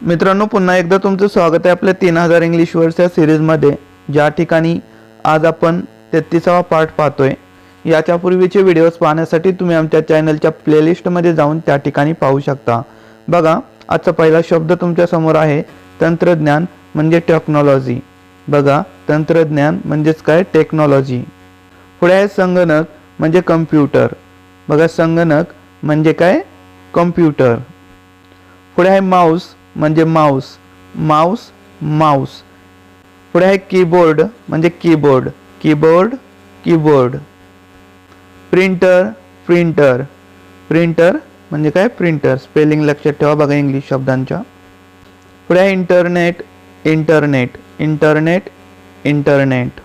मित्रांनो पुन्हा एकदा तुमचं स्वागत आहे आपल्या तीन हजार इंग्लिश वर्ड्स या सिरीजमध्ये. ज्या ठिकाणी आज आपण तेहतीसावा पार्ट पाहतोय. याच्यापूर्वीचे व्हिडिओज पाहण्यासाठी तुम्ही आमच्या चॅनलच्या प्लेलिस्टमध्ये जाऊन त्या ठिकाणी पाहू शकता. बघा आजचा पहिला शब्द तुमच्यासमोर आहे तंत्रज्ञान म्हणजे टेक्नॉलॉजी बघा तंत्रज्ञान म्हणजेच काय? टेक्नॉलॉजी पुढे आहे संगणक म्हणजे कम्प्युटर बघा संगणक म्हणजे काय? कम्प्युटर पुढे आहे माऊस म्हणजे माऊस. Mouse Mouse. पुढे आहे कीबोर्ड म्हणजे keyboard. Keyboard keyboard. Printer printer. Printer म्हणजे काय? प्रिंटर. स्पेलिंग लक्षात ठेवा बघा इंग्लिश शब्दांच्या. पुढे आहे इंटरनेट इंटरनेट. Internet internet.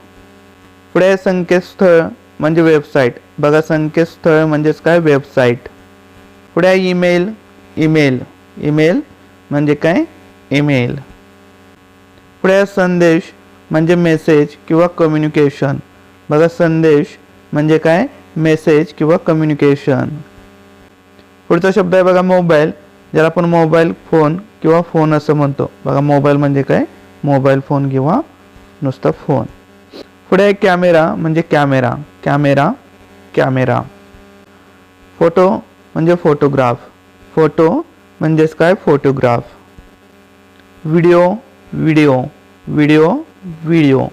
पुढे आहे संकेतस्थळ म्हणजे वेबसाईट. बघा संकेतस्थळ म्हणजेच काय? वेबसाईट. पुढे आहे ईमेल ईमेल. ईमेल म्हणजे ईमेल पुढे आहे संदेश म्हणजे मेसेज किंवा कम्युनिकेशन बघा, संदेश म्हणजे मेसेज किंवा कम्युनिकेशन पुढचा शब्द आहे बघा मोबाईल ज्याला मोबाईल फ़ोन किंवा फ़ोन असं म्हणतो. बघा मोबाईल म्हणजे फ़ोन किंवा नुसता फ़ोन पुढे कॅमेरा म्हणजे कॅमेरा कॅमेरा कॅमेरा फ़ोटो म्हणजे फोटोग्राफ फ़ोटो म्हणजेच काय photograph video video video video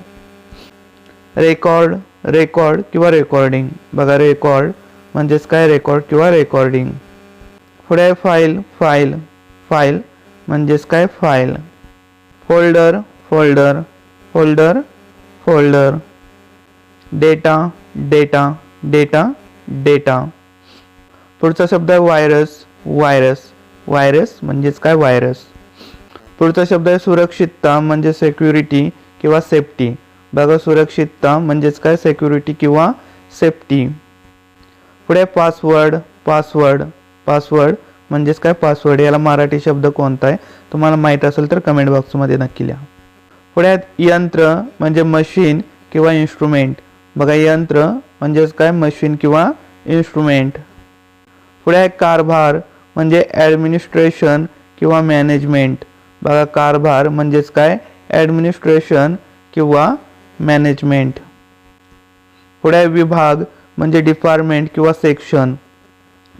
record record किंवा रेकॉर्डिंग बघा रेकॉर्ड म्हणजेच काय रेकॉर्ड किंवा रेकॉर्डिंग पुढे फाईल फाईल फाईल म्हणजेच काय file folder folder folder folder data data data data पुढचा शब्द आहे व्हायरस व्हायरस व्हायरस म्हणजेच काय व्हायरस? पुढचा शब्द आहे सुरक्षितता म्हणजे सेक्युरिटी किंवा सेफ्टी बघा सुरक्षितता म्हणजेच काय? सेक्युरिटी किंवा सेफ्टी पुढे पासवर्ड पासवर्ड पासवर्ड म्हणजेच काय? पासवर्ड याला मराठी शब्द कोणता आहे? तुम्हाला माहीत असेल तर कमेंट बॉक्समध्ये नक्की लिहा. पुढे यंत्र म्हणजे मशीन किंवा इन्स्ट्रुमेंट बघा यंत्र म्हणजेच काय? मशीन किंवा इन्स्ट्रुमेंट पुढे आहे कारभार. म्हणजे ॲडमिनिस्ट्रेशन किंवा मॅनेजमेंट बघा, कारभार म्हणजेच काय? ॲडमिनिस्ट्रेशन किंवा मॅनेजमेंट पुढे विभाग म्हणजे डिपार्टमेंट किंवा सेक्शन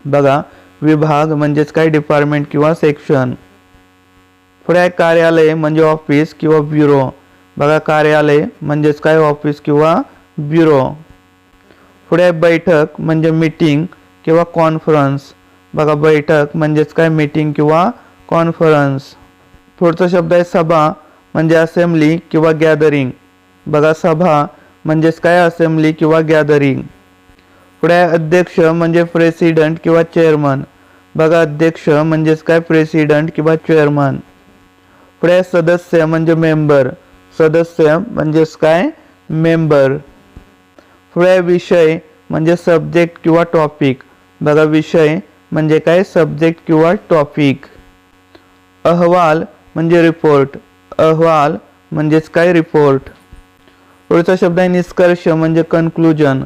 बघा, विभाग म्हणजेच काय? डिपार्टमेंट किंवा सेक्शन पुढे कार्यालय म्हणजे ऑफ़िस किंवा ब्युरो बघा, कार्यालय म्हणजेच काय? ऑफ़िस किंवा ब्युरो पुढे बैठक म्हणजे मीटिंग किंवा कॉन्फरन्स बैठक म्हणजेच काय? मीटिंग किंवा कॉन्फरन्स पुढचा शब्द आहे सभा, म्हणजे असेंब्ली किंवा गॅदरिंग बघा, सभा म्हणजेच काय? असेंब्ली किंवा गॅदरिंग पुढे अध्यक्ष, म्हणजे प्रेसिडेंट किंवा चेअरमन बघा, अध्यक्ष म्हणजेच काय? प्रेसिडेंट किंवा चेअरमन पुढे सदस्य, म्हणजे मेंबर सदस्य म्हणजेच काय? मेंबर पुढे विषय, म्हणजे सब्जेक्ट किंवा टॉपिक बघा, विषय म्हणजे काय? सब्जेक्ट किंवा टॉपिक अहवाल म्हणजे रिपोर्ट अहवाल म्हणजेच काय? रिपोर्ट पुढचा शब्द आहे निष्कर्ष म्हणजे कन्क्लुजन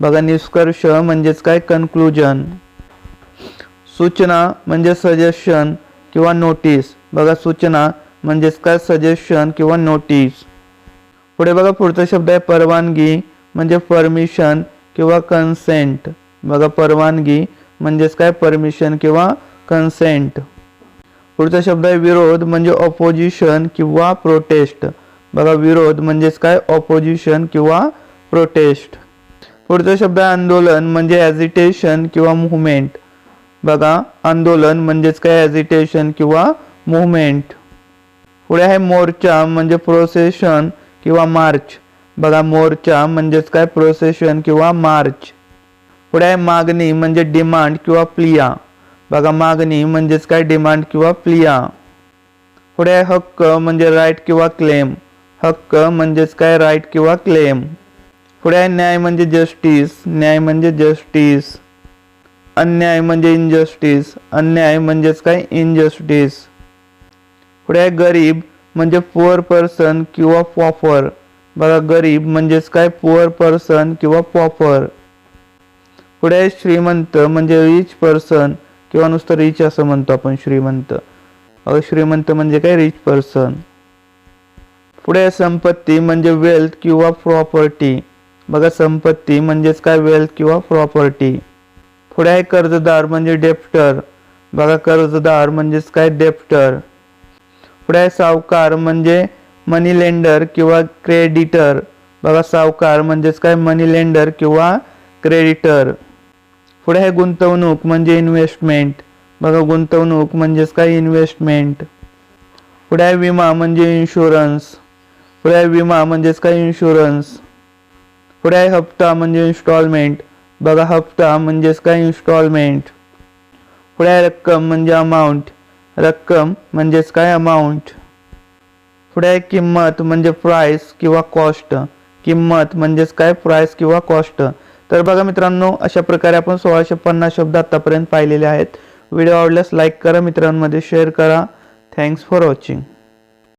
बघा, निष्कर्ष म्हणजेच काय? कन्क्लुजन सूचना म्हणजे सजेशन किंवा नोटीस बघा, सूचना म्हणजेच सजेशन किंवा नोटीस पुढे शब्द आहे परवानगी म्हणजे परमिशन किंवा कन्सेंट बघा, परवानगी म्हणजेच काय? परमिशन किंवा कन्सेंट पुढचा शब्द आहे विरोध म्हणजे ऑपोजिशन किंवा प्रोटेस्ट बघा, विरोध म्हणजेच काय? ऑपोजिशन किंवा प्रोटेस्ट पुढचा शब्द आहे आंदोलन म्हणजे ॲजिटेशन किंवा मुवमेंट बघा, आंदोलन म्हणजेच काय? ॲजिटेशन किंवा मुवमेंट पुढे आहे मोर्चा म्हणजे प्रोसेशन किंवा मार्च बघा, मोर्चा म्हणजेच काय? प्रोसेशन किंवा मार्च पुढे मागणी म्हणजे डिमांड किंवा प्लिया. बघा, मागणी म्हणजेच काय? डिमांड किंवा प्लिया. पुढे हक्क म्हणजे राईट किंवा क्लेम हक्क म्हणजेच काय? राईट किंवा क्लेम पुढे न्याय म्हणजे जस्टिस न्याय म्हणजे जस्टिस अन्याय म्हणजे इनजस्टिस अन्याय म्हणजेच काय? इनजस्टिस पुढे गरीब म्हणजे पुअर पर्सन किंवा पॉपर बघा, गरीब म्हणजेच काय? पुअर पर्सन किंवा पॉपर पुढे श्रीमंत म्हणजे रिच पर्सन किंवा नुसतं रिच असं म्हणतो आपण श्रीमंत. श्रीमंत म्हणजे काय रिच पर्सन पुढे संपत्ती म्हणजे वेल्थ किंवा प्रॉपर्टी बघा संपत्ती म्हणजेच काय वेल्थ किंवा प्रॉपर्टी पुढे आहे कर्जदार म्हणजे डेप्टर बघा कर्जदार म्हणजेच काय डेप्टर पुढे आहे सावकार म्हणजे मनी लेंडर किंवा क्रेडिटर बघा सावकार म्हणजेच काय मनी लेंडर किंवा क्रेडिटर पुढे गुंतवणूक म्हणजे इन्व्हेस्टमेंट बघा, गुंतवणूक म्हणजेच काय इन्व्हेस्टमेंट पुढे विमा म्हणजे इन्शुरन्स पुढे विमा म्हणजेच काय इन्शुरन्स पुढे हप्ता म्हणजे इन्स्टॉलमेंट बघा, हप्ता म्हणजेच काय इन्स्टॉलमेंट पुढे रक्कम म्हणजे अमाऊंट रक्कम म्हणजेच काय अमाऊंट पुढे किंमत म्हणजे प्राइस किंवा कॉस्ट किंमत म्हणजेच काय प्राइस किंवा कॉस्ट तर बघा मित्रांनो अशा प्रकारे आपण सोळाशे पन्नास शब्द आतापर्यंत पाहिलेले आहेत. व्हिडिओ आवडल्यास लाईक करा मित्रांमध्ये शेअर करा. Thanks for watching